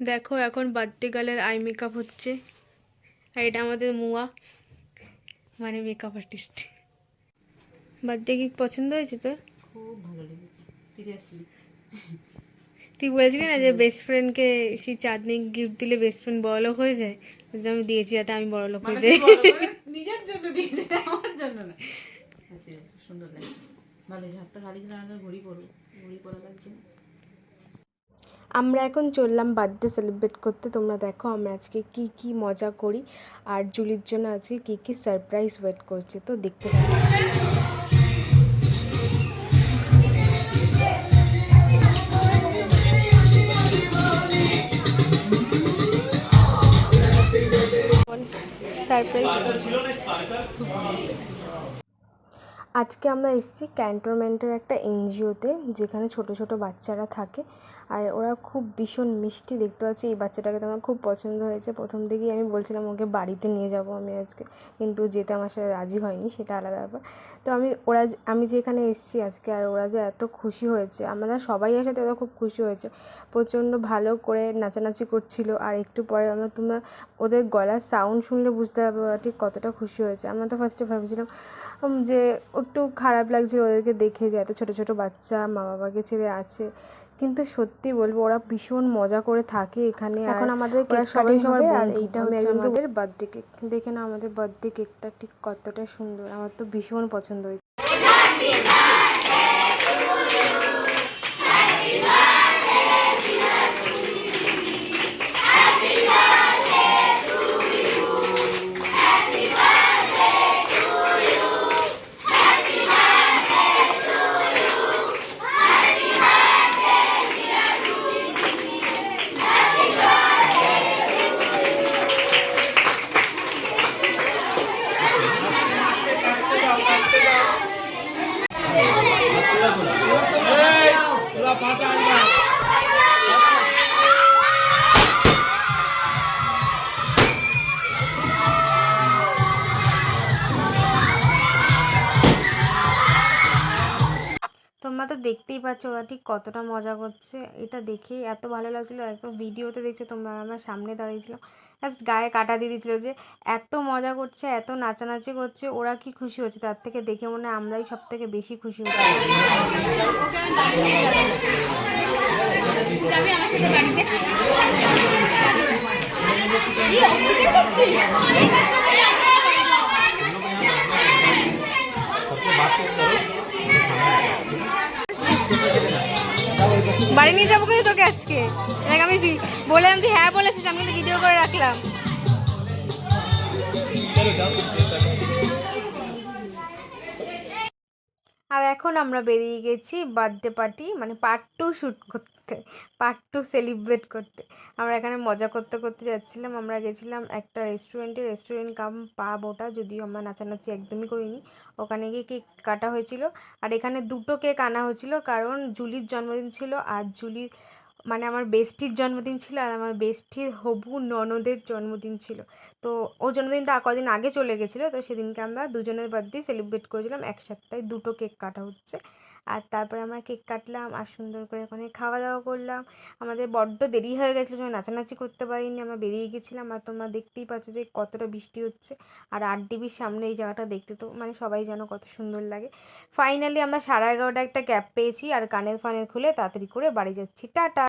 দেখো এখন birthday গার্লের eye makeup হচ্ছে। আর এটা আমাদের মুয়া মানে মেকআপ আর্টিস্ট বার্থডে কি পছন্দ হয়েছে তোর? খুব ভালো লেগেছে সিরিয়াসলি তুই বলেছিলি না যে বেস্ট ফ্রেন্ডকে সেই চাঁদনি গিফট দিলে বেস্ট ফ্রেন্ড বড়লোক হয়ে যায়? আমি দিয়েছি যাতে আমি বড়লোক হয়ে যাই। নিজের জন্য দিয়েছে আমার জন্য না। আচ্ছা, সুন্দর লাগছে। ভালো হাতটা খালি ছিল ঘড়ি পরবো ঘড়ি পরা লাগছে আমরা এখন চললাম বার্থডে সেলিব্রেট করতে। তোমরা দেখো আমরা আজকে কি কি মজা করি। আর জুলির জন্য আজকে কি কি সারপ্রাইজ ওয়েট করছে। তো দেখতে আজকে আমরা এসেছি ক্যান্টনমেন্টের একটা এনজিওতে যেখানে ছোট ছোট বাচ্চারা থাকে। আর ওরা খুব ভীষণ মিষ্টি দেখতে পাচ্ছি, এই বাচ্চাটাকে তো আমার খুব পছন্দ হয়েছে। প্রথম থেকেই আমি বলছিলাম, ওকে বাড়িতে নিয়ে যাব আমি আজকে। কিন্তু যেতে আমার সাথে রাজি হয়নি, সেটা আলাদা ব্যাপার। তো আমি, ওরা আমি যে- যেখানে এসেছি আজকে আর ওরা যে এত খুশি হয়েছে, আমরা সবাই সাথে ওরা খুব খুশি হয়েছে। প্রচণ্ড ভালো করে নাচানাচি করছিল আর একটু পরে আমরা তোমরা, ওদের গলার সাউন্ড শুনলে বুঝতে পারবে ওরা ঠিক কতটা খুশি হয়েছে। আমরা তো ফার্স্টে ভাবছিলাম যে, একটু খারাপ লাগছিল ওদেরকে দেখে যে এত ছোটো ছোটো বাচ্চা মা বাবাকে ছেড়ে আছে। কিন্তু সত্যি বলব ওরা ভীষণ মজা করে থাকে এখানে এখন আমাদের সবাই সবার আর এইটা হচ্ছে আমাদের বার্থডে কেক দেখে না আমাদের বার্থডে কেকটা ঠিক কতটা সুন্দর আমার তো ভীষণ পছন্দ হয়েছে। பார்த்தா তোমরা তো দেখতেই পাচ্ছ ওরা ঠিক কতটা মজা করছে। এটা দেখেই এত ভালো লাগছিল, একদম ভিডিওতে দেখছ তোমরা, আমার সামনে দাঁড়িয়েছিলাম জাস্ট গায়ে কাটা দিয়ে দিয়েছিলো যে, এত মজা করছে, এত নাচানাচি করছে, ওরা কি খুশি হচ্ছে তার থেকে দেখে মনে হয় আমরাই সব থেকে বেশি খুশি হচ্ছি বাড়ি নিয়ে যাব কিন্তু তোকে আজকে। আমি বললাম তুই হ্যাঁ বলেছিস, আমি কিন্তু ভিডিও করে রাখলাম। আর এখন আমরা বেরিয়ে গেছি বার্থডে পার্টি মানে পার্ট টু শ্যুট করতে। পার্ট টু সেলিব্রেট করতে। আমরা এখানে মজা করতে করতে যাচ্ছিলাম, আমরা গেছিলাম একটা রেস্টুরেন্টে রেস্টুরেন্ট কাম পাব ওটা, যদিও আমরা নাচানাচি একদমই করিনি। ওখানে গিয়ে কেক কাটা হয়েছিল, আর এখানে দুটো কেক আনা হয়েছিল, কারণ জুলির জন্মদিন ছিল, আর জুলির মানে আমার বেস্টির জন্মদিন ছিল, আর আমার বেস্টির হবু ননদের জন্মদিন ছিল। তো ও জন্মদিনটা কদিন আগে চলে গেছিল, তো সেদিনকে আমরা দুজনের বার্থডে সেলিব্রেট করেছিলাম, একসাথে তাই দুটো কেক কাটা হচ্ছে। আর তারপরে আমরা কেক কাটলাম আর সুন্দর করে ওখানে খাওয়া দাওয়া করলাম। আমাদের বড্ড দেরি হয়ে গেছিল, যখন নাচানাচি করতে পারিনি, আমরা বেরিয়ে গেছিলাম আর তোমরা দেখতেই পাচ্ছ যে কতটা বৃষ্টি হচ্ছে। আর আট ডিবির সামনে এই জায়গাটা দেখতে তো মানে সবাই যেন কত সুন্দর লাগে। ফাইনালি আমরা সাড়ে এগারোটা একটা ক্যাব পেয়েছি আর কানের ফানের খুলে তাড়াতাড়ি করে বাড়ি যাচ্ছি। টাটা!